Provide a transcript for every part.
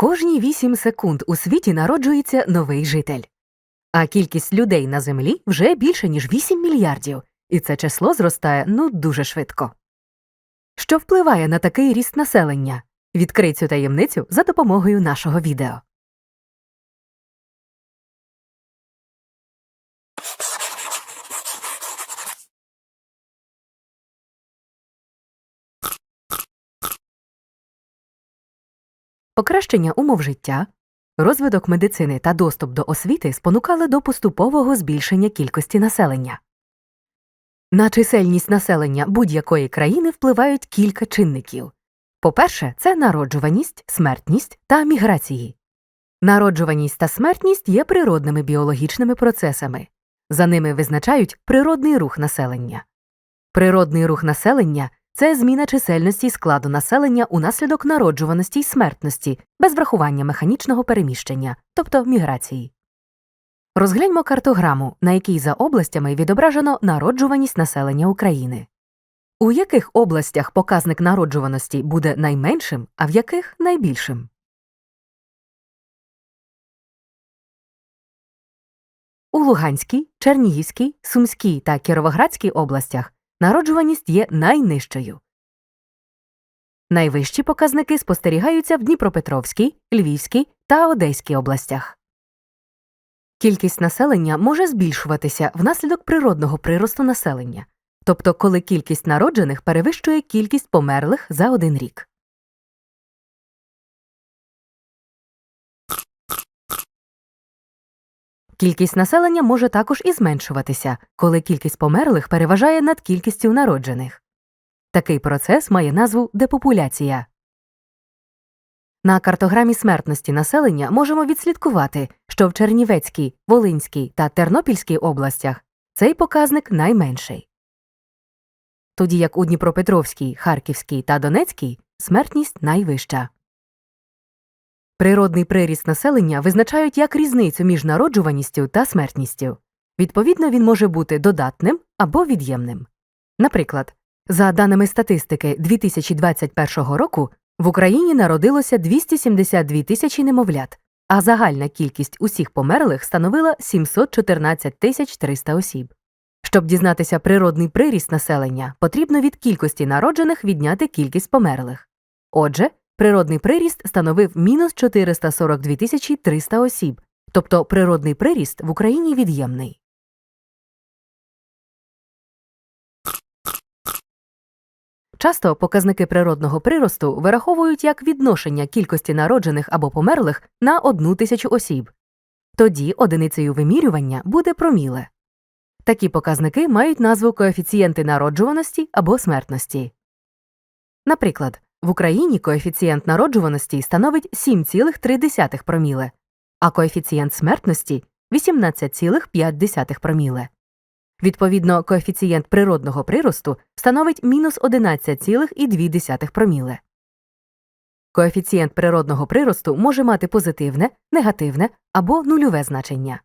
Кожні 8 секунд у світі народжується новий житель. А кількість людей на землі вже більше, ніж 8 мільярдів, і це число зростає ну дуже швидко. Що впливає на такий ріст населення? Відкрий цю таємницю за допомогою нашого відео. Покращення умов життя, розвиток медицини та доступ до освіти спонукали до поступового збільшення кількості населення. На чисельність населення будь-якої країни впливають кілька чинників. По-перше, це народжуваність, смертність та міграції. Народжуваність та смертність є природними біологічними процесами. За ними визначають природний рух населення. Природний рух населення це зміна чисельності складу населення унаслідок народжуваності й смертності без врахування механічного переміщення, тобто міграції. Розгляньмо картограму, на якій за областями відображено народжуваність населення України. У яких областях показник народжуваності буде найменшим, а в яких найбільшим? У Луганській, Чернігівській, Сумській та Кіровоградській областях народжуваність є найнижчою. Найвищі показники спостерігаються в Дніпропетровській, Львівській та Одеській областях. Кількість населення може збільшуватися внаслідок природного приросту населення, тобто коли кількість народжених перевищує кількість померлих за один рік. Кількість населення може також і зменшуватися, коли кількість померлих переважає над кількістю народжених. Такий процес має назву депопуляція. На картограмі смертності населення можемо відслідкувати, що в Чернівецькій, Волинській та Тернопільській областях цей показник найменший. Тоді як у Дніпропетровській, Харківській та Донецькій смертність найвища. Природний приріст населення визначають як різницю між народжуваністю та смертністю. Відповідно, він може бути додатним або від'ємним. Наприклад, за даними статистики 2021 року в Україні народилося 272 тисячі немовлят, а загальна кількість усіх померлих становила 714 тисяч 300 осіб. Щоб дізнатися природний приріст населення, потрібно від кількості народжених відняти кількість померлих. Отже, природний приріст становив мінус 442 тисячі 300 осіб, тобто природний приріст в Україні від'ємний. Часто показники природного приросту вираховують як відношення кількості народжених або померлих на одну тисячу осіб. Тоді одиницею вимірювання буде проміле. Такі показники мають назву коефіцієнти народжуваності або смертності. Наприклад, в Україні коефіцієнт народжуваності становить 7,3 проміле, а коефіцієнт смертності 18,5 проміле. Відповідно, коефіцієнт природного приросту становить мінус 11,2 проміле. Коефіцієнт природного приросту може мати позитивне, негативне або нульове значення.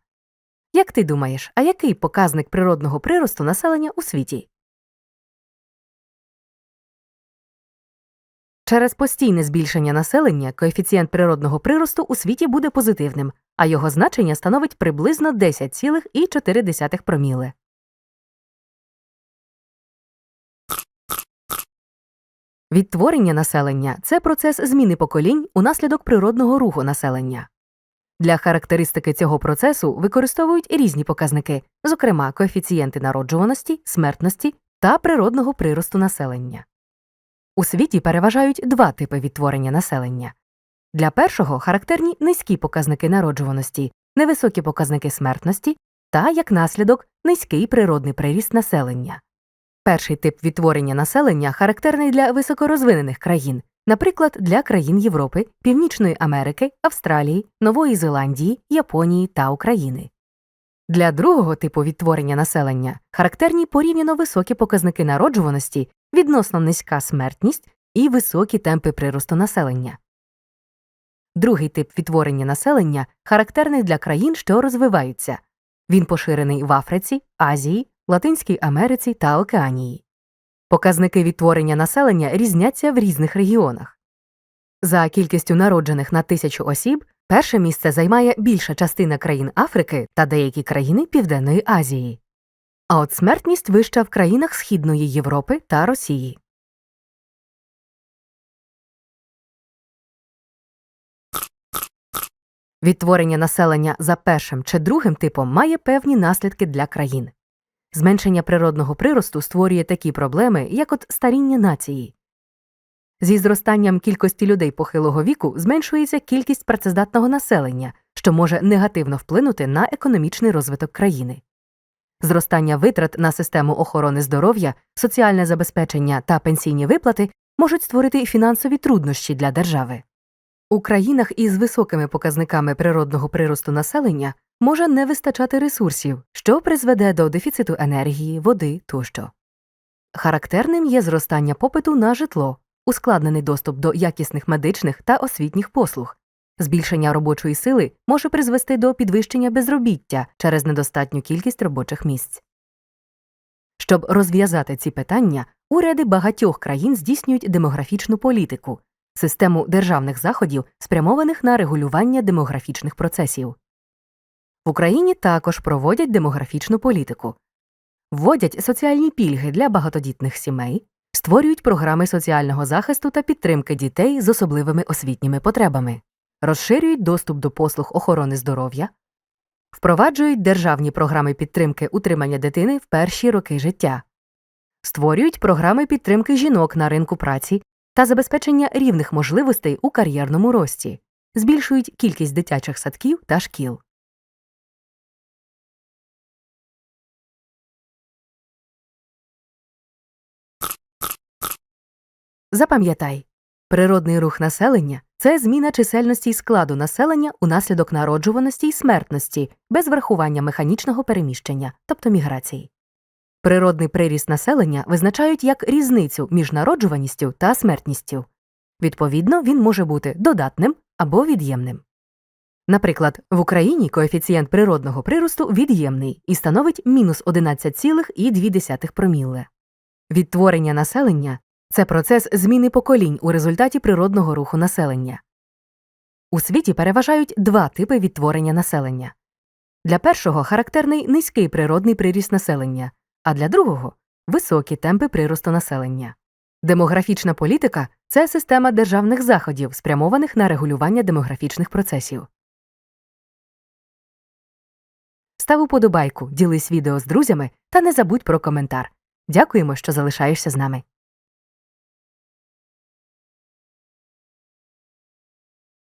Як ти думаєш, а який показник природного приросту населення у світі? Через постійне збільшення населення коефіцієнт природного приросту у світі буде позитивним, а його значення становить приблизно 10,4 проміле. Відтворення населення це процес зміни поколінь унаслідок природного руху населення. Для характеристики цього процесу використовують різні показники, зокрема коефіцієнти народжуваності, смертності та природного приросту населення. У світі переважають два типи відтворення населення. Для першого характерні низькі показники народжуваності, невисокі показники смертності та, як наслідок, низький природний приріст населення. Перший тип відтворення населення характерний для високорозвинених країн, наприклад, для країн Європи, Північної Америки, Австралії, Нової Зеландії, Японії та України. Для другого типу відтворення населення характерні порівняно високі показники народжуваності, відносно низька смертність і високі темпи приросту населення. Другий тип відтворення населення характерний для країн, що розвиваються. Він поширений в Африці, Азії, Латинській Америці та Океанії. Показники відтворення населення різняться в різних регіонах. За кількістю народжених на тисячу осіб перше місце займає більша частина країн Африки та деякі країни Південної Азії. А от смертність вища в країнах Східної Європи та Росії. Відтворення населення за першим чи другим типом має певні наслідки для країн. Зменшення природного приросту створює такі проблеми, як от старіння нації. Зі зростанням кількості людей похилого віку зменшується кількість працездатного населення, що може негативно вплинути на економічний розвиток країни. Зростання витрат на систему охорони здоров'я, соціальне забезпечення та пенсійні виплати можуть створити фінансові труднощі для держави. У країнах із високими показниками природного приросту населення може не вистачати ресурсів, що призведе до дефіциту енергії, води тощо. Характерним є зростання попиту на житло, ускладнений доступ до якісних медичних та освітніх послуг. Збільшення робочої сили може призвести до підвищення безробіття через недостатню кількість робочих місць. Щоб розв'язати ці питання, уряди багатьох країн здійснюють демографічну політику, систему державних заходів, спрямованих на регулювання демографічних процесів. В Україні також проводять демографічну політику, вводять соціальні пільги для багатодітних сімей, створюють програми соціального захисту та підтримки дітей з особливими освітніми потребами, розширюють доступ до послуг охорони здоров'я, впроваджують державні програми підтримки утримання дитини в перші роки життя, створюють програми підтримки жінок на ринку праці та забезпечення рівних можливостей у кар'єрному рості, збільшують кількість дитячих садків та шкіл. Запам'ятай, природний рух населення це зміна чисельності й складу населення унаслідок народжуваності й смертності без врахування механічного переміщення, тобто міграції. Природний приріст населення визначають як різницю між народжуваністю та смертністю. Відповідно, він може бути додатним або від'ємним. Наприклад, в Україні коефіцієнт природного приросту від'ємний і становить мінус 11,2 проміле. Відтворення населення це процес зміни поколінь у результаті природного руху населення. У світі переважають два типи відтворення населення. Для першого характерний низький природний приріст населення, а для другого високі темпи приросту населення. Демографічна політика це система державних заходів, спрямованих на регулювання демографічних процесів. Став уподобайку, ділись відео з друзями та не забудь про коментар. Дякуємо, що залишаєшся з нами.